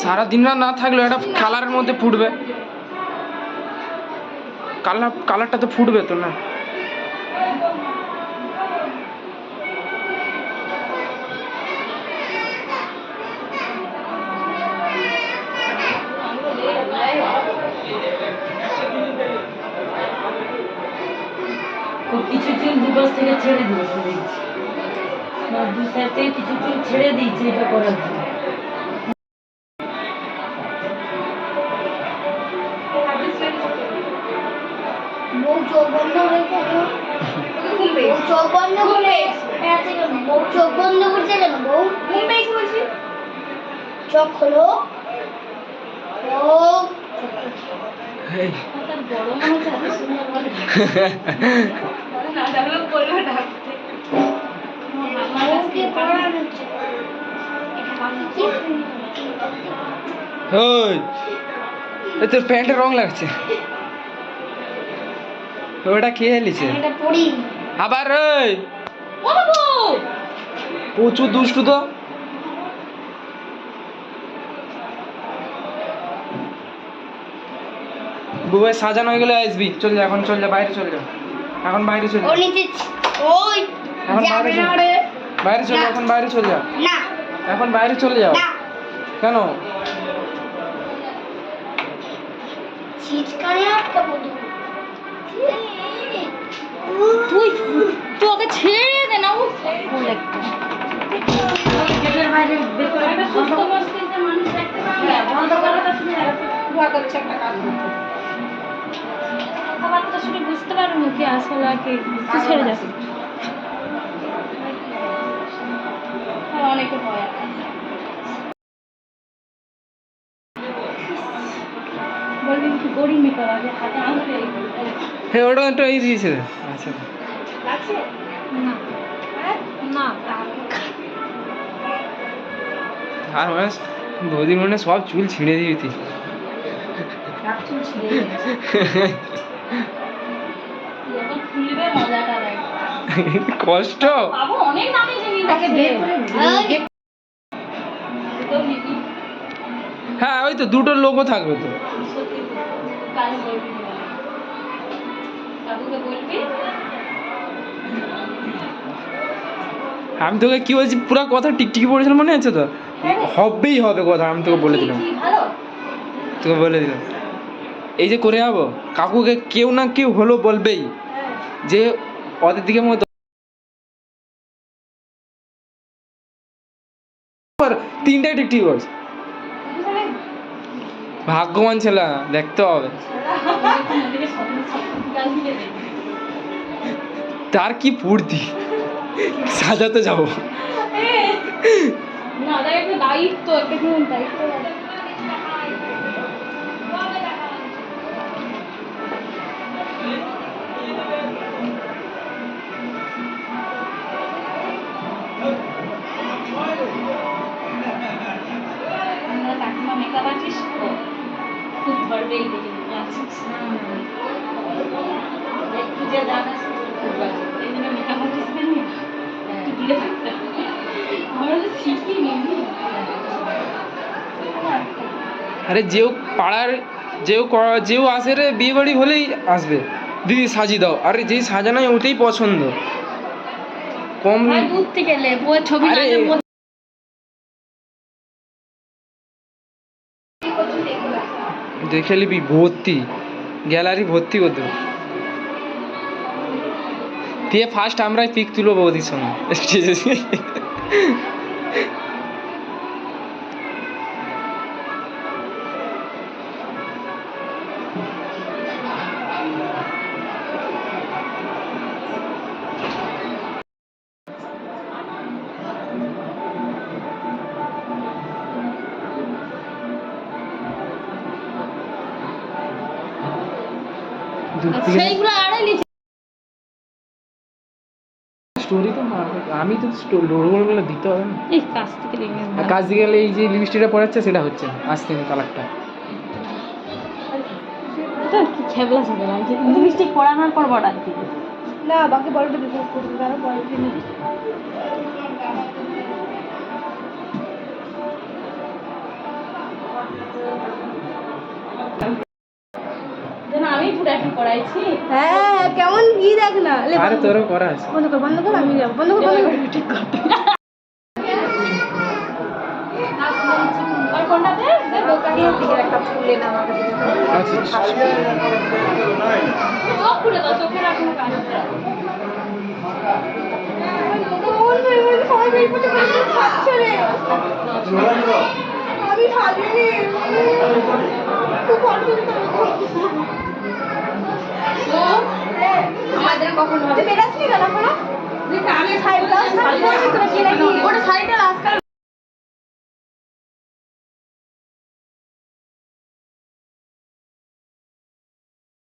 সারা দিন রাত না থাকলেও একটা কালারের মধ্যে ফুটবে। কালার কালারটা তো ফুটবে তো না। কিছু থেকে ছেড়ে কিছু ছেড়ে দিয়েছে এটা করার জন্য। চোখ বন্ধ হয়ে বউ চোখ বন্ধ করে আছে কেন? বউ চোখ বন্ধ করছে কেন বউ? ঘুমবে বলছি? চোখ খোলো। বউ এই, না। জানলে বলবে ডাকতে বউকে পড়ানো হচ্ছে। কি? ওই এ তোর প্যান্টের রং লাগছে। ওটা কে পড়ি আবার ওই প্রচুর দুষ্টু তো। বুবাই সাজানো হয়ে গেলে আসবি। চল যা এখন চল যা বাইরে চল যা। এখন বাইরে চল যা। এখন বাইরে চল বাইরে চল এখন বাইরে চল যা। এখন বাইরে চলে যাও। কেন? তুই তুই ওকে ছেড়ে দে না ও করতে কথাবার্তা শুনে বুঝতে পারব কি আসলে আর কি। ছেড়ে যাবে হ্যাঁ, অনেকে ভয় বলবি কি করি নি করা হাতে আনতে হ্যাঁ ওটা একটু এই দিয়েছে। আচ্ছা। হ্যাঁ? আর মানে বৌদির মনে সব চুল ছিঁড়ে দিবি। তুই কষ্ট হ্যাঁ ওই তো দুটো লোকও থাকবে তো। আমি তোকে কি বলছি? পুরো কথা টিকটিকি পড়েছিল মনে আছে তো? হবেই হবে কথা আমি তোকে বলে দিলাম। তোকে বলে দিলাম। এই যে করে যাব কাকুকে কেউ না কেউ হলো বলবেই যে ওদের দিকে মতো তিনটাই টিকটিকি বলছে ভাগ্যবান ছেলে দেখতে হবে। তার কি ফুর্তি সাজাতে যাব না তাই একটা দায়িত্ব আরে যেও পাড়ার যেও যেও আসে রে বিয়ে বাড়ি হলেই আসবে। দিদি সাজিয়ে দাও। আরে যেই সাজানোই ওটাই পছন্দ। কম দূর থেকে ছবি দেখে নিবি ভর্তি। গ্যালারি ভর্তি করতে দিয়ে ফার্স্ট আমরাই পিক তুলো বৌদির সঙ্গে। দূর থেকে সেইগুলো স্টোরি তো। আমি তো রোলগুলো দিতে হবে না এই কাছ থেকে লেগে কাজ গেলে এই যে লিপস্টিকটা পড়াচ্ছে সেটা হচ্ছে না। আসছে না কালারটা কি খেবলা সাথে লাগছে লিপস্টিক পরানোর পর দিবে না বাকি বলটা দিতে যেন আমি পুরো হ্যাঁ কেমন কি দেখ না। আরে তোরও করা আছে। বন্ধ কর বন্ধ কর আমি যাব। বন্ধ কর বন্ধ ঠিক আমি ভাবিনি। খুব আমাদের কখন হবে বেরাসনি কেন